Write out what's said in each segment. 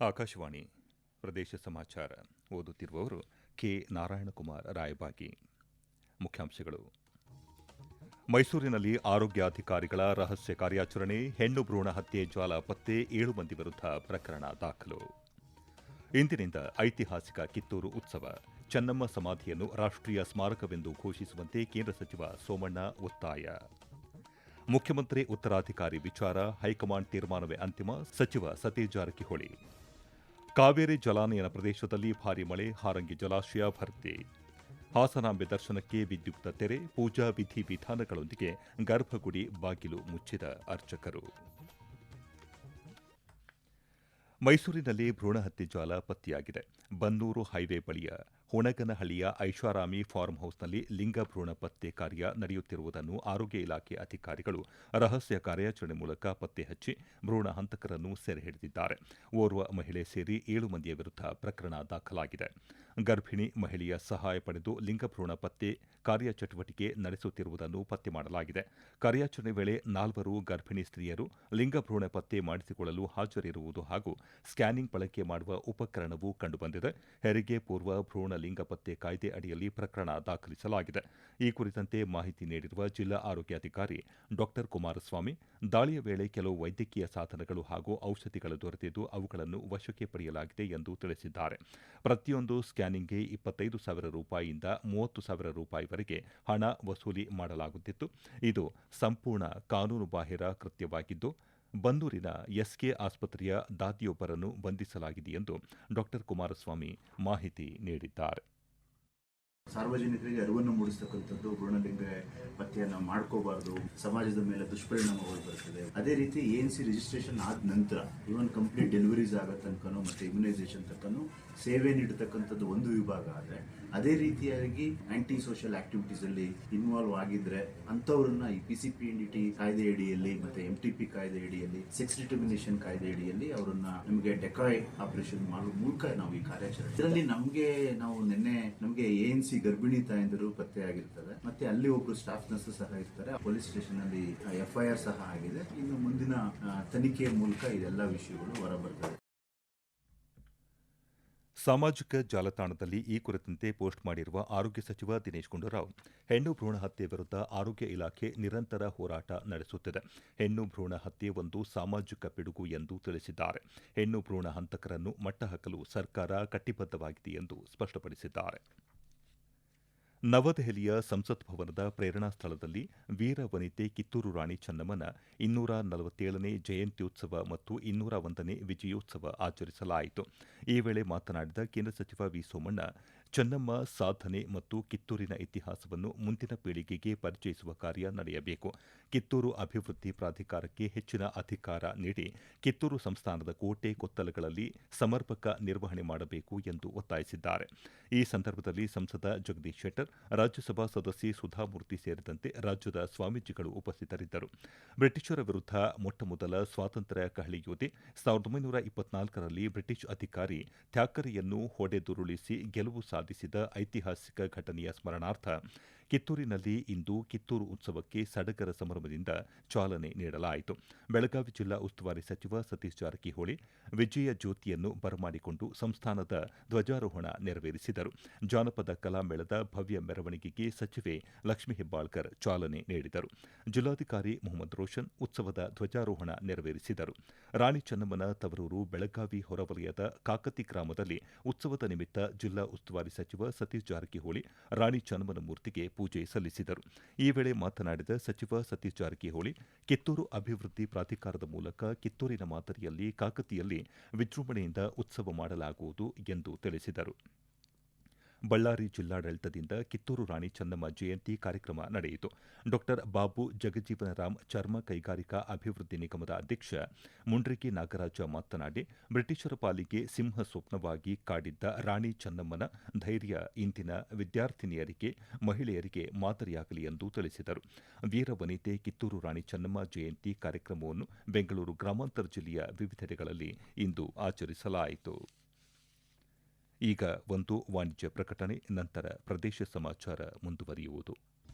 ಆಕಾಶವಾಣಿ ಪ್ರದೇಶ ಸಮಾಚಾರ ಓದುತ್ತಿರುವವರು ಕೆ ನಾರಾಯಣಕುಮಾರ್ ರಾಯಬಾಗಿ ಮುಖ್ಯಾಂಶಗಳು. ಮೈಸೂರಿನಲ್ಲಿ ಆರೋಗ್ಯಾಧಿಕಾರಿಗಳ ರಹಸ್ಯ ಕಾರ್ಯಾಚರಣೆ, ಹೆಣ್ಣು ಭ್ರೂಣ ಹತ್ಯೆ, ಜ್ವಾಲ ಪತ್ತೆ, ಏಳು ಮಂದಿ ವಿರುದ್ಧ ಪ್ರಕರಣ ದಾಖಲು. ಇಂದಿನಿಂದ ಐತಿಹಾಸಿಕ ಕಿತ್ತೂರು ಉತ್ಸವ, ಚೆನ್ನಮ್ಮ ಸಮಾಧಿಯನ್ನು ರಾಷ್ಟ್ರೀಯ ಸ್ಮಾರಕವೆಂದು ಘೋಷಿಸುವಂತೆ ಕೇಂದ್ರ ಸಚಿವ ಸೋಮಣ್ಣ ಒತ್ತಾಯ. ಮುಖ್ಯಮಂತ್ರಿ, ಉತ್ತರಾಧಿಕಾರಿ ವಿಚಾರ, ಹೈಕಮಾಂಡ್ ತೀರ್ಮಾನವೇ ಅಂತಿಮ, ಸಚಿವ ಸತೀಶ್ ಜಾರಕಿಹೊಳಿ. ಕಾವೇರಿ ಜಲಾನಯನ ಪ್ರದೇಶದಲ್ಲಿ ಭಾರಿ ಮಳೆ, ಹಾರಂಗಿ ಜಲಾಶಯ ಭರ್ತಿ. ಹಾಸನಾಂಬೆ ದರ್ಶನಕ್ಕೆ ವಿದ್ಯುಕ್ತ ತೆರೆ, ಪೂಜಾ ವಿಧಿ ವಿಧಾನಗಳೊಂದಿಗೆ ಗರ್ಭಗುಡಿ ಬಾಗಿಲು ಮುಚ್ಚಿದ ಅರ್ಚಕರು. ಮೈಸೂರಿನಲ್ಲಿ ಭ್ರೂಣ ಹತ್ಯೆ ಜಾಲ ಪತ್ತೆಯಾಗಿದೆ. ಬನ್ನೂರು ಹೈವೇ ಬಳಿಯ ಹುಣಗನಹಳ್ಳಿಯ ಐಷಾರಾಮಿ ಫಾರ್ಮ್ ಹೌಸ್ನಲ್ಲಿ ಲಿಂಗ ಭ್ರೂಣ ಪತ್ತೆ ಕಾರ್ಯ ನಡೆಯುತ್ತಿರುವುದನ್ನು ಆರೋಗ್ಯ ಇಲಾಖೆ ಅಧಿಕಾರಿಗಳು ರಹಸ್ಯ ಕಾರ್ಯಾಚರಣೆ ಮೂಲಕ ಪತ್ತೆ ಹಚ್ಚಿ ಭ್ರೂಣ ಹಂತಕರನ್ನು ಸೆರೆ ಓರ್ವ ಮಹಿಳೆ ಸೇರಿ ಏಳು ಮಂದಿಯ ವಿರುದ್ಧ ಪ್ರಕರಣ ದಾಖಲಾಗಿದೆ. ಗರ್ಭಿಣಿ ಮಹಿಳೆಯ ಸಹಾಯ ಪಡೆದು ಲಿಂಗಭ್ರೂಣ ಪತ್ತೆ ಕಾರ್ಯಚಟುವಟಿಕೆ ನಡೆಸುತ್ತಿರುವುದನ್ನು ಪತ್ತೆ ಮಾಡಲಾಗಿದೆ. ಕಾರ್ಯಾಚರಣೆ ವೇಳೆ ನಾಲ್ವರು ಗರ್ಭಿಣಿ ಸ್ತ್ರೀಯರು ಲಿಂಗಭ್ರೂಣ ಪತ್ತೆ ಮಾಡಿಸಿಕೊಳ್ಳಲು ಹಾಜರಿರುವುದು ಹಾಗೂ ಸ್ಕ್ಯಾನಿಂಗ್ ಬಳಕೆ ಮಾಡುವ ಉಪಕರಣವೂ ಕಂಡುಬಂದಿದೆ. ಹೆರಿಗೆ ಪೂರ್ವ ಭ್ರೂಣ ಲಿಂಗ ಪತ್ತೆ ಕಾಯ್ದೆ ಅಡಿಯಲ್ಲಿ ಪ್ರಕರಣ ದಾಖಲಿಸಲಾಗಿದೆ. ಈ ಕುರಿತಂತೆ ಮಾಹಿತಿ ನೀಡಿರುವ ಜಿಲ್ಲಾ ಆರೋಗ್ಯಾಧಿಕಾರಿ ಡಾ. ಕುಮಾರಸ್ವಾಮಿ, ದಾಳಿಯ ವೇಳೆ ಕೆಲವು ವೈದ್ಯಕೀಯ ಸಾಧನಗಳು ಹಾಗೂ ಔಷಧಿಗಳು ದೊರೆತಿದ್ದು ಅವುಗಳನ್ನು ವಶಕ್ಕೆ ಪಡೆಯಲಾಗಿದೆ ಎಂದು ತಿಳಿಸಿದ್ದಾರೆ. ಪ್ರತಿಯೊಂದು ಸ್ಕ್ಯಾನಿಂಗ್ಗೆ ಇಪ್ಪತ್ತೈದು ಸಾವಿರ ರೂಪಾಯಿಯಿಂದ ಮೂವತ್ತು ಸಾವಿರ ರೂಪಾಯಿವರೆಗೆ ಹಣ ವಸೂಲಿ ಮಾಡಲಾಗುತ್ತಿತ್ತು. ಇದು ಸಂಪೂರ್ಣ ಕಾನೂನುಬಾಹಿರ ಕೃತ್ಯವಾಗಿದ್ದು, ಬಂದೂರಿನ ಎಸ್ಕೆ ಆಸ್ಪತ್ರೆಯ ದಾದಿಯೊಬ್ಬರನ್ನು ಬಂಧಿಸಲಾಗಿದೆ ಎಂದು ಡಾ ಕುಮಾರಸ್ವಾಮಿ ಮಾಹಿತಿ ನೀಡಿದ್ದಾರೆ. ಸಾರ್ವಜನಿಕರಿಗೆ ಅರಿವನ್ನು ಮೂಡಿಸ್ತಕ್ಕಂಥದ್ದು ಭ್ರೂಣಲಿಂಗ ಪತ್ತೆಯನ್ನು ಮಾಡ್ಕೋಬಾರ್ದು, ಸಮಾಜದ ಮೇಲೆ ದುಷ್ಪರಿಣಾಮಗಳು ಬರ್ತದೆ ಅದೇ ರೀತಿ ಎನ್ ಸಿ ರಿಜಿಸ್ಟ್ರೇಷನ್ ಆದ ನಂತರ ಇವನ್ ಕಂಪ್ಲೀಟ್ ಡೆಲಿವರೀಸ್ ಆಗೋ ತನಕನೂ ಮತ್ತೆ ಇಮ್ಯುನೈಸೇಷನ್ ತನಕನೂ ಸೇವೆ ನೀಡತಕ್ಕಂಥದ್ದು ಒಂದು ವಿಭಾಗ ಆದರೆ, ಅದೇ ರೀತಿಯಾಗಿ ಆಂಟಿ ಸೋಷಿಯಲ್ ಆಕ್ಟಿವಿಟೀಸ್ ಅಲ್ಲಿ ಇನ್ವಾಲ್ವ್ ಆಗಿದ್ರೆ ಅಂಥವ್ರನ್ನ ಈ P C P N D T ಕಾಯ್ದೆ ಅಡಿಯಲ್ಲಿ ಮತ್ತೆ ಎಂ ಟಿ ಪಿ ಕಾಯ್ದೆ ಅಡಿಯಲ್ಲಿ ಸೆಕ್ಸ್ ಡಿಟರ್ಮಿನೇಷನ್ ಕಾಯ್ದೆ ಅಡಿಯಲ್ಲಿ ಅವರನ್ನ ನಮಗೆ ಡೆಕಾಯ್ ಆಪರೇಷನ್ ಮಾಡುವ ಮೂಲಕ ನಾವು ಈ ಕಾರ್ಯಾಚರಣೆ ಇದರಲ್ಲಿ ನಮಗೆ ನಾವು ನಿನ್ನೆ ನಮಗೆ ಎ ಎನ್ ಸಿ ಗರ್ಭಿಣಿ ತಾಯಂದಿರು ಪತ್ತೆ ಆಗಿರ್ತದೆ ಮತ್ತೆ ಅಲ್ಲಿ ಒಬ್ರು ಸ್ಟಾಫ್ ನರ್ಸ್ ಸಹ ಇರ್ತಾರೆ. ಪೊಲೀಸ್ ಸ್ಟೇಷನ್ ಅಲ್ಲಿ ಎಫ್ ಐ ಆರ್ ಸಹ ಆಗಿದೆ. ಇನ್ನು ಮುಂದಿನ ತನಿಖೆಯ ಮೂಲಕ ಇದೆಲ್ಲ ವಿಷಯಗಳು ಹೊರಬರ್ತವೆ. ಸಾಮಾಜಿಕ ಜಾಲತಾಣದಲ್ಲಿ ಈ ಕುರಿತಂತೆ ಪೋಸ್ಟ್ ಮಾಡಿರುವ ಆರೋಗ್ಯ ಸಚಿವ ದಿನೇಶ್ ಗುಂಡೂರಾವ್, ಹೆಣ್ಣು ಭ್ರೂಣ ಹತ್ಯೆ ವಿರುದ್ಧ ಆರೋಗ್ಯ ಇಲಾಖೆ ನಿರಂತರ ಹೋರಾಟ ನಡೆಸುತ್ತಿದೆ. ಹೆಣ್ಣು ಭ್ರೂಣ ಹತ್ಯೆ ಒಂದು ಸಾಮಾಜಿಕ ಪಿಡುಗು ಎಂದು ತಿಳಿಸಿದ್ದಾರೆ. ಹೆಣ್ಣು ಭ್ರೂಣ ಹಂತಕರನ್ನು ಮಟ್ಟಹಾಕಲು ಸರ್ಕಾರ ಕಟ್ಟಿಬದ್ಧವಾಗಿದೆ ಎಂದು ಸ್ಪಷ್ಟಪಡಿಸಿದ್ದಾರೆ. ನವದೆಹಲಿಯ ಸಂಸತ್ ಭವನದ ಪ್ರೇರಣಾ ಸ್ಥಳದಲ್ಲಿ ವೀರ ವನಿತೆ ಕಿತ್ತೂರು ರಾಣಿ ಚೆನ್ನಮ್ಮನ ಇನ್ನೂರ ನಲವತ್ತೇಳನೇ ಜಯಂತ್ಯುತ್ಸವ ಮತ್ತು ಇನ್ನೂರ ಒಂದನೇ ವಿಜಯೋತ್ಸವ ಆಚರಿಸಲಾಯಿತು. ಈ ವೇಳೆ ಮಾತನಾಡಿದ ಕೇಂದ್ರ ಸಚಿವ ವಿ ಸೋಮಣ್ಣ ಚೆನ್ನಮ್ಮ ಸಾಧನೆ ಮತ್ತು ಕಿತ್ತೂರಿನ ಇತಿಹಾಸವನ್ನು ಮುಂದಿನ ಪೀಳಿಗೆಗೆ ಪರಿಚಯಿಸುವ ಕಾರ್ಯ ನಡೆಯಬೇಕು. ಕಿತ್ತೂರು ಅಭಿವೃದ್ಧಿ ಪ್ರಾಧಿಕಾರಕ್ಕೆ ಹೆಚ್ಚಿನ ಅಧಿಕಾರ ನೀಡಿ ಕಿತ್ತೂರು ಸಂಸ್ಥಾನದ ಕೋಟೆ ಕೊತ್ತಲಗಳಲ್ಲಿ ಸಮರ್ಪಕ ನಿರ್ವಹಣೆ ಮಾಡಬೇಕು ಎಂದು ಒತ್ತಾಯಿಸಿದ್ದಾರೆ. ಈ ಸಂದರ್ಭದಲ್ಲಿ ಸಂಸದ ಜಗದೀಶ್ ಶೆಟ್ಟರ್, ರಾಜ್ಯಸಭಾ ಸದಸ್ಯೆ ಸುಧಾಮೂರ್ತಿ ಸೇರಿದಂತೆ ರಾಜ್ಯದ ಸ್ವಾಮೀಜಿಗಳು ಉಪಸ್ಥಿತರಿದ್ದರು. ಬ್ರಿಟಿಷರ ವಿರುದ್ಧ ಮೊಟ್ಟಮೊದಲ ಸ್ವಾತಂತ್ರ್ಯ ಕಹಳಿ ಯೋಧೆ ಸಾವಿರದ ಒಂಬೈನೂರ ಇಪ್ಪತ್ನಾಲ್ಕರಲ್ಲಿ ಬ್ರಿಟಿಷ್ ಅಧಿಕಾರಿ ಥ್ಯಾಕರೆಯನ್ನು ಹೊಡೆದುರುಳಿಸಿ ಗೆಲುವು ಸಾಧಿಸಿದ ಐತಿಹಾಸಿಕ ಘಟನೆಯ ಸ್ಮರಣಾರ್ಥ ಕಿತ್ತೂರಿನಲ್ಲಿ ಇಂದು ಕಿತ್ತೂರು ಉತ್ಸವಕ್ಕೆ ಸಡಗರ ಸಂಭ್ರಮದಿಂದ ಚಾಲನೆ ನೀಡಲಾಯಿತು. ಬೆಳಗಾವಿ ಜಿಲ್ಲಾ ಉಸ್ತುವಾರಿ ಸಚಿವ ಸತೀಶ್ ಜಾರಕಿಹೊಳಿ ವಿಜಯ ಜ್ಯೋತಿಯನ್ನು ಬರಮಾಡಿಕೊಂಡು ಸಂಸ್ಥಾನದ ಧ್ವಜಾರೋಹಣ ನೆರವೇರಿಸಿದರು. ಜಾನಪದ ಕಲಾಮೇಳದ ಭವ್ಯ ಮೆರವಣಿಗೆಗೆ ಸಚಿವೆ ಲಕ್ಷ್ಮೀ ಹೆಬ್ಬಾಳ್ಕರ್ ಚಾಲನೆ ನೀಡಿದರು. ಜಿಲ್ಲಾಧಿಕಾರಿ ಮೊಹಮ್ಮದ್ ರೋಷನ್ ಉತ್ಸವದ ಧ್ವಜಾರೋಹಣ ನೆರವೇರಿಸಿದರು. ರಾಣಿ ಚೆನ್ನಮ್ಮನ ತವರೂರು ಬೆಳಗಾವಿ ಹೊರವಲಯದ ಕಾಕತಿ ಗ್ರಾಮದಲ್ಲಿ ಉತ್ಸವದ ನಿಮಿತ್ತ ಜಿಲ್ಲಾ ಉಸ್ತುವಾರಿ ಸಚಿವ ಸತೀಶ್ ಜಾರಕಿಹೊಳಿ ರಾಣಿ ಚೆನ್ನಮ್ಮನ ಮೂರ್ತಿಗೆ ಪೂಜೆ ಸಲ್ಲಿಸಿದರು. ಈ ವೇಳೆ ಮಾತನಾಡಿದ ಸಚಿವ ಸತೀಶ್ ಜಾರಕಿಹೊಳಿ, ಕಿತ್ತೂರು ಅಭಿವೃದ್ಧಿ ಪ್ರಾಧಿಕಾರದ ಮೂಲಕ ಕಿತ್ತೂರಿನ ಮಾದರಿಯಲ್ಲಿ ಕಾಕತಿಯಲ್ಲಿ ವಿಜೃಂಭಣೆಯಿಂದ ಉತ್ಸವ ಮಾಡಲಾಗುವುದು ಎಂದು ತಿಳಿಸಿದರು. ಬಳ್ಳಾರಿ ಜಿಲ್ಲಾಡಳಿತದಿಂದ ಕಿತ್ತೂರು ರಾಣಿ ಚೆನ್ನಮ್ಮ ಜಯಂತಿ ಕಾರ್ಯಕ್ರಮ ನಡೆಯಿತು. ಡಾ ಬಾಬು ಜಗಜೀವನರಾಮ್ ಚರ್ಮ ಕೈಗಾರಿಕಾ ಅಭಿವೃದ್ಧಿ ನಿಗಮದ ಅಧ್ಯಕ್ಷ ಮುಂಡ್ರಿಗಿ ನಾಗರಾಜ ಮಾತನಾಡಿ, ಬ್ರಿಟಿಷರ ಪಾಲಿಗೆ ಸಿಂಹ ಸ್ವಪ್ನವಾಗಿ ಕಾಡಿದ್ದ ರಾಣಿ ಚೆನ್ನಮ್ಮನ ಧೈರ್ಯ ಇಂದಿನ ವಿದ್ಯಾರ್ಥಿನಿಯರಿಗೆ, ಮಹಿಳೆಯರಿಗೆ ಮಾದರಿಯಾಗಲಿ ಎಂದು ತಿಳಿಸಿದರು. ವೀರವನಿತೆ ಕಿತ್ತೂರು ರಾಣಿ ಚೆನ್ನಮ್ಮ ಜಯಂತಿ ಕಾರ್ಯಕ್ರಮವನ್ನು ಬೆಂಗಳೂರು ಗ್ರಾಮಾಂತರ ಜಿಲ್ಲೆಯ ವಿವಿಧೆಡೆಗಳಲ್ಲಿ ಇಂದು ಆಚರಿಸಲಾಯಿತು. ಈಗ ಒಂದು ವಾಣಿಜ್ಯ ಪ್ರಕಟಣೆ ನಂತರ ಪ್ರದೇಶ ಸಮಾಚಾರ ಮುಂದುವರಿಯುವುದು.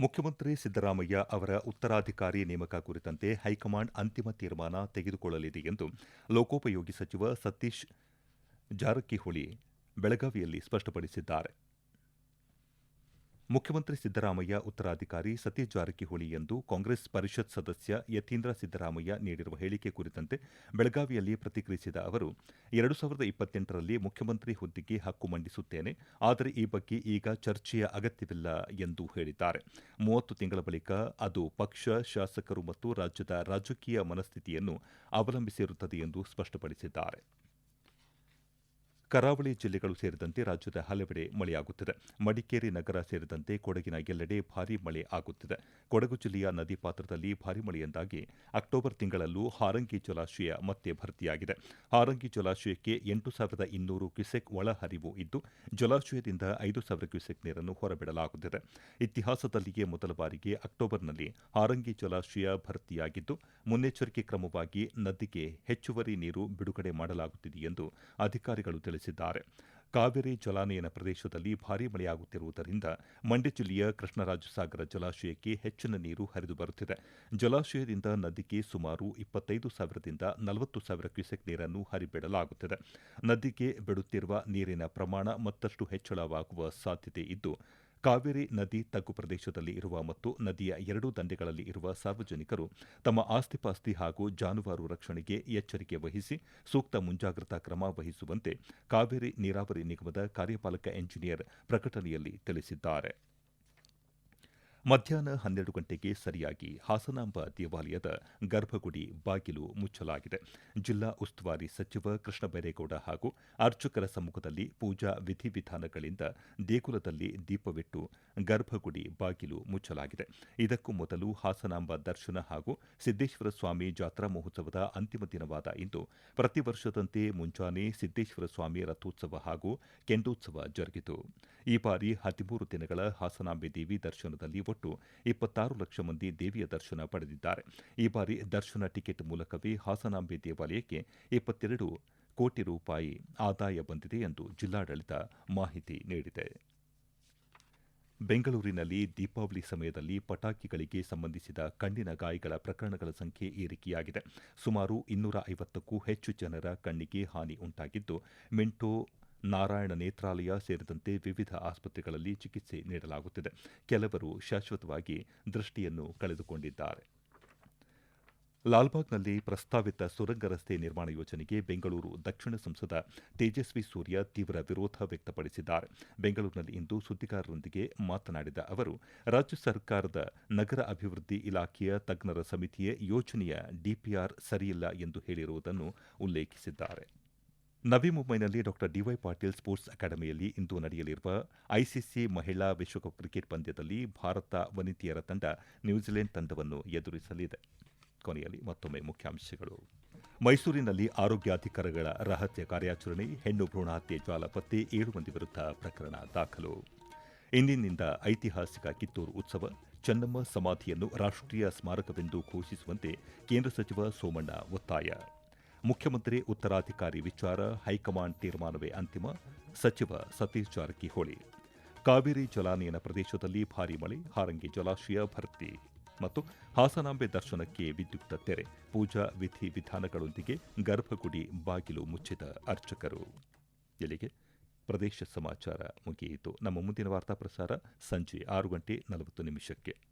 ಮುಖ್ಯಮಂತ್ರಿ ಸಿದ್ದರಾಮಯ್ಯ ಅವರ ಉತ್ತರಾಧಿಕಾರಿ ನೇಮಕ ಕುರಿತಂತೆ ಹೈಕಮಾಂಡ್ ಅಂತಿಮ ತೀರ್ಮಾನ ತೆಗೆದುಕೊಳ್ಳಲಿದೆ ಎಂದು ಲೋಕೋಪಯೋಗಿ ಸಚಿವ ಸತೀಶ್ ಜಾರಕಿಹೊಳಿ ಬೆಳಗಾವಿಯಲ್ಲಿ ಸ್ಪಷ್ಟಪಡಿಸಿದ್ದಾರೆ. ಮುಖ್ಯಮಂತ್ರಿ ಸಿದ್ದರಾಮಯ್ಯ ಉತ್ತರಾಧಿಕಾರಿ ಸತೀಶ್ ಜಾರಕಿಹೊಳಿ ಎಂದು ಕಾಂಗ್ರೆಸ್ ಪರಿಷತ್ ಸದಸ್ಯ ಯತೀಂದ್ರ ಸಿದ್ದರಾಮಯ್ಯ ನೀಡಿರುವ ಹೇಳಿಕೆ ಕುರಿತಂತೆ ಬೆಳಗಾವಿಯಲ್ಲಿ ಪ್ರತಿಕ್ರಿಯಿಸಿದ ಅವರು, ಎರಡು ಸಾವಿರದ ಇಪ್ಪತ್ತೆಂಟರಲ್ಲಿ ಮುಖ್ಯಮಂತ್ರಿ ಹುದ್ದೆಗೆ ಹಕ್ಕು ಮಂಡಿಸುತ್ತೇನೆ, ಆದರೆ ಈ ಬಗ್ಗೆ ಈಗ ಚರ್ಚೆಯ ಅಗತ್ಯವಿಲ್ಲ ಎಂದು ಹೇಳಿದ್ದಾರೆ. ಮೂವತ್ತು ತಿಂಗಳ ಬಳಿಕ ಅದು ಪಕ್ಷ, ಶಾಸಕರು ಮತ್ತು ರಾಜ್ಯದ ರಾಜಕೀಯ ಮನಸ್ಥಿತಿಯನ್ನು ಅವಲಂಬಿಸಿರುತ್ತದೆ ಎಂದು ಸ್ಪಷ್ಟಪಡಿಸಿದ್ದಾರೆ. ಕರಾವಳಿ ಜಿಲ್ಲೆಗಳು ಸೇರಿದಂತೆ ರಾಜ್ಯದ ಹಲವೆಡೆ ಮಳೆಯಾಗುತ್ತಿದೆ. ಮಡಿಕೇರಿ ನಗರ ಸೇರಿದಂತೆ ಕೊಡಗಿನ ಎಲ್ಲೆಡೆ ಭಾರೀ ಮಳೆ ಆಗುತ್ತಿದೆ. ಕೊಡಗು ಜಿಲ್ಲೆಯ ನದಿ ಪಾತ್ರದಲ್ಲಿ ಭಾರೀ ಮಳೆಯಿಂದಾಗಿ ಅಕ್ಟೋಬರ್ ತಿಂಗಳಲ್ಲೂ ಹಾರಂಗಿ ಜಲಾಶಯ ಮತ್ತೆ ಭರ್ತಿಯಾಗಿದೆ. ಹಾರಂಗಿ ಜಲಾಶಯಕ್ಕೆ ಎಂಟು ಸಾವಿರದ ಇನ್ನೂರು ಕ್ಯುಸೆಕ್ ಒಳಹರಿವು ಇದ್ದು, ಜಲಾಶಯದಿಂದ ಐದು ಸಾವಿರ ಕ್ಯುಸೆಕ್ ನೀರನ್ನು ಹೊರಬಿಡಲಾಗುತ್ತಿದೆ. ಇತಿಹಾಸದಲ್ಲಿಯೇ ಮೊದಲ ಬಾರಿಗೆ ಅಕ್ಟೋಬರ್ನಲ್ಲಿ ಹಾರಂಗಿ ಜಲಾಶಯ ಭರ್ತಿಯಾಗಿದ್ದು, ಮುನ್ನೆಚ್ಚರಿಕೆ ಕ್ರಮವಾಗಿ ನದಿಗೆ ಹೆಚ್ಚುವರಿ ನೀರು ಬಿಡುಗಡೆ ಮಾಡಲಾಗುತ್ತಿದೆ ಎಂದು ಅಧಿಕಾರಿಗಳು ತಿಳಿಸಿದ್ದಾರೆ. ಕಾವೇರಿ ಜಲಾನಯನ ಪ್ರದೇಶದಲ್ಲಿ ಭಾರೀ ಮಳೆಯಾಗುತ್ತಿರುವುದರಿಂದ ಮಂಡ್ಯ ಜಿಲ್ಲೆಯ ಕೃಷ್ಣರಾಜಸಾಗರ ಜಲಾಶಯಕ್ಕೆ ಹೆಚ್ಚಿನ ನೀರು ಹರಿದು ಬರುತ್ತಿದೆ. ಜಲಾಶಯದಿಂದ ನದಿಗೆ ಸುಮಾರು ಇಪ್ಪತ್ತೈದು ಸಾವಿರದಿಂದ ನಲವತ್ತು ಸಾವಿರ ಕ್ಯೂಸೆಕ್ ನೀರನ್ನು ಹರಿಬಿಡಲಾಗುತ್ತಿದೆ. ನದಿಗೆ ಬಿಡುತ್ತಿರುವ ನೀರಿನ ಪ್ರಮಾಣ ಮತ್ತಷ್ಟು ಹೆಚ್ಚಳವಾಗುವ ಸಾಧ್ಯತೆ ಇದ್ದು ಕಾವೇರಿ ನದಿ ತಗ್ಗು ಪ್ರದೇಶದಲ್ಲಿ ಇರುವ ಮತ್ತು ನದಿಯ ಎರಡೂ ದಂಡೆಗಳಲ್ಲಿ ಇರುವ ಸಾರ್ವಜನಿಕರು ತಮ್ಮ ಆಸ್ತಿಪಾಸ್ತಿ ಹಾಗೂ ಜಾನುವಾರು ರಕ್ಷಣೆಗೆ ಎಚ್ಚರಿಕೆ ವಹಿಸಿ ಸೂಕ್ತ ಮುಂಜಾಗ್ರತಾ ಕ್ರಮ ವಹಿಸುವಂತೆ ಕಾವೇರಿ ನೀರಾವರಿ ನಿಗಮದ ಕಾರ್ಯಪಾಲಕ ಎಂಜಿನಿಯರ್ ಪ್ರಕಟಣೆಯಲ್ಲಿ ತಿಳಿಸಿದ್ದಾರೆ. ಮಧ್ಯಾಹ್ನ ಹನ್ನೆರಡು ಗಂಟೆಗೆ ಸರಿಯಾಗಿ ಹಾಸನಾಂಬ ದೇವಾಲಯದ ಗರ್ಭಗುಡಿ ಬಾಗಿಲು ಮುಚ್ಚಲಾಗಿದೆ. ಜಿಲ್ಲಾ ಉಸ್ತುವಾರಿ ಸಚಿವ ಕೃಷ್ಣ ಬೈರೇಗೌಡ ಹಾಗೂ ಅರ್ಚಕರ ಸಮ್ಮುಖದಲ್ಲಿ ಪೂಜಾ ವಿಧಿವಿಧಾನಗಳಿಂದ ದೇಗುಲದಲ್ಲಿ ದೀಪವಿಟ್ಟು ಗರ್ಭಗುಡಿ ಬಾಗಿಲು ಮುಚ್ಚಲಾಗಿದೆ. ಇದಕ್ಕೂ ಮೊದಲು ಹಾಸನಾಂಬ ದರ್ಶನ ಹಾಗೂ ಸಿದ್ದೇಶ್ವರ ಸ್ವಾಮಿ ಜಾತ್ರಾ ಮಹೋತ್ಸವದ ಅಂತಿಮ ದಿನವಾದ ಇಂದು ಪ್ರತಿ ವರ್ಷದಂತೆ ಮುಂಜಾನೆ ಸಿದ್ದೇಶ್ವರ ಸ್ವಾಮಿ ರಥೋತ್ಸವ ಹಾಗೂ ಕೆಂಡೋತ್ಸವ ಜರುಗಿತು. ಈ ಬಾರಿ ಹದಿಮೂರು ದಿನಗಳ ಹಾಸನಾಂಬೆ ದೇವಿ ದರ್ಶನದಲ್ಲಿ ಒಟ್ಟು ಇಪ್ಪತ್ತಾರು ಲಕ್ಷ ಮಂದಿ ದೇವಿಯ ದರ್ಶನ ಪಡೆದಿದ್ದಾರೆ. ಈ ಬಾರಿ ದರ್ಶನ ಟಿಕೆಟ್ ಮೂಲಕವೇ ಹಾಸನಾಂಬೆ ದೇವಾಲಯಕ್ಕೆ ಇಪ್ಪತ್ತೆರಡು ಕೋಟಿ ರೂಪಾಯಿ ಆದಾಯ ಬಂದಿದೆ ಎಂದು ಜಿಲ್ಲಾಡಳಿತ ಮಾಹಿತಿ ನೀಡಿದೆ. ಬೆಂಗಳೂರಿನಲ್ಲಿ ದೀಪಾವಳಿ ಸಮಯದಲ್ಲಿ ಪಟಾಕಿಗಳಿಗೆ ಸಂಬಂಧಿಸಿದ ಕಣ್ಣಿನ ಗಾಯಗಳ ಪ್ರಕರಣಗಳ ಸಂಖ್ಯೆ ಏರಿಕೆಯಾಗಿದೆ. ಸುಮಾರು ಇನ್ನೂರ ಐವತ್ತಕ್ಕೂ ಹೆಚ್ಚು ಜನರ ಕಣ್ಣಿಗೆ ಹಾನಿ ಉಂಟಾಗಿದ್ದು, ಮಿಂಟೋ ನಾರಾಯಣ ನೇತ್ರಾಲಯ ಸೇರಿದಂತೆ ವಿವಿಧ ಆಸ್ಪತ್ರೆಗಳಲ್ಲಿ ಚಿಕಿತ್ಸೆ ನೀಡಲಾಗುತ್ತಿದೆ. ಕೆಲವರು ಶಾಶ್ವತವಾಗಿ ದೃಷ್ಟಿಯನ್ನು ಕಳೆದುಕೊಂಡಿದ್ದಾರೆ. ಲಾಲ್ಬಾಗ್ನಲ್ಲಿ ಪ್ರಸ್ತಾವಿತ ಸುರಂಗ ರಸ್ತೆ ನಿರ್ಮಾಣ ಯೋಜನೆಗೆ ಬೆಂಗಳೂರು ದಕ್ಷಿಣ ಸಂಸದ ತೇಜಸ್ವಿ ಸೂರ್ಯ ತೀವ್ರ ವಿರೋಧ ವ್ಯಕ್ತಪಡಿಸಿದ್ದಾರೆ. ಬೆಂಗಳೂರಿನಲ್ಲಿ ಇಂದು ಸುದ್ದಿಗಾರರೊಂದಿಗೆ ಮಾತನಾಡಿದ ಅವರು, ರಾಜ್ಯ ಸರ್ಕಾರದ ನಗರ ಅಭಿವೃದ್ಧಿ ಇಲಾಖೆಯ ತಜ್ಞರ ಸಮಿತಿಯೇ ಯೋಜನೆಯ ಡಿಪಿಆರ್ ಸರಿಯಿಲ್ಲ ಎಂದು ಹೇಳಿರುವುದನ್ನು ಉಲ್ಲೇಖಿಸಿದ್ದಾರೆ. ನವಿ ಮುಂಬೈನಲ್ಲಿ ಡಾ ಡಿವೈ ಪಾಟೀಲ್ ಸ್ಪೋರ್ಟ್ಸ್ ಅಕಾಡೆಮಿಯಲ್ಲಿ ಇಂದು ನಡೆಯಲಿರುವ ಐಸಿಸಿ ಮಹಿಳಾ ವಿಶ್ವಕಪ್ ಕ್ರಿಕೆಟ್ ಪಂದ್ಯದಲ್ಲಿ ಭಾರತ ವನಿತೆಯರ ತಂಡ ನ್ಯೂಜಿಲೆಂಡ್ ತಂಡವನ್ನು ಎದುರಿಸಲಿದೆ. ಕೊನೆಯಲ್ಲಿ ಮತ್ತೊಮ್ಮೆ ಮುಖ್ಯಾಂಶಗಳು. ಮೈಸೂರಿನಲ್ಲಿ ಆರೋಗ್ಯಾಧಿಕಾರಿಗಳ ರಹಸ್ಯ ಕಾರ್ಯಾಚರಣೆ, ಹೆಣ್ಣು ಭ್ರೂಣ ಹತ್ಯೆ ಜಾಲ ಪತ್ತೆ ಏಳು ಮಂದಿ ವಿರುದ್ಧ ಪ್ರಕರಣ ದಾಖಲು. ಇಂದಿನಿಂದ ಐತಿಹಾಸಿಕ ಕಿತ್ತೂರು ಉತ್ಸವ, ಚೆನ್ನಮ್ಮ ಸಮಾಧಿಯನ್ನು ರಾಷ್ಟ್ರೀಯ ಸ್ಮಾರಕವೆಂದು ಘೋಷಿಸುವಂತೆ ಕೇಂದ್ರ ಸಚಿವ ಸೋಮಣ್ಣ ಒತ್ತಾಯ. ಮುಖ್ಯಮಂತ್ರಿ ಉತ್ತರಾಧಿಕಾರಿ ವಿಚಾರ, ಹೈಕಮಾಂಡ್ ತೀರ್ಮಾನವೇ ಅಂತಿಮ, ಸಚಿವ ಸತೀಶ್ ಜಾರಕಿಹೊಳಿ. ಕಾವೇರಿ ಜಲಾನಯನ ಪ್ರದೇಶದಲ್ಲಿ ಭಾರೀ ಮಳೆ, ಹಾರಂಗಿ ಜಲಾಶಯ ಭರ್ತಿ. ಮತ್ತು ಹಾಸನಾಂಬೆ ದರ್ಶನಕ್ಕೆ ವಿದ್ಯುಕ್ತ ತೆರೆ, ಪೂಜಾ ವಿಧಿ ವಿಧಾನಗಳೊಂದಿಗೆ ಗರ್ಭಗುಡಿ ಬಾಗಿಲು ಮುಚ್ಚಿದ ಅರ್ಚಕರು. ಇಲ್ಲಿಗೆ ಪ್ರದೇಶ ಸಮಾಚಾರ ಮುಗಿಯಿತು. ನಮ್ಮ ಮುಂದಿನ ವಾರ್ತಾ ಪ್ರಸಾರ ಸಂಜೆ ಆರು ಗಂಟೆ ನಲವತ್ತು ನಿಮಿಷಕ್ಕೆ.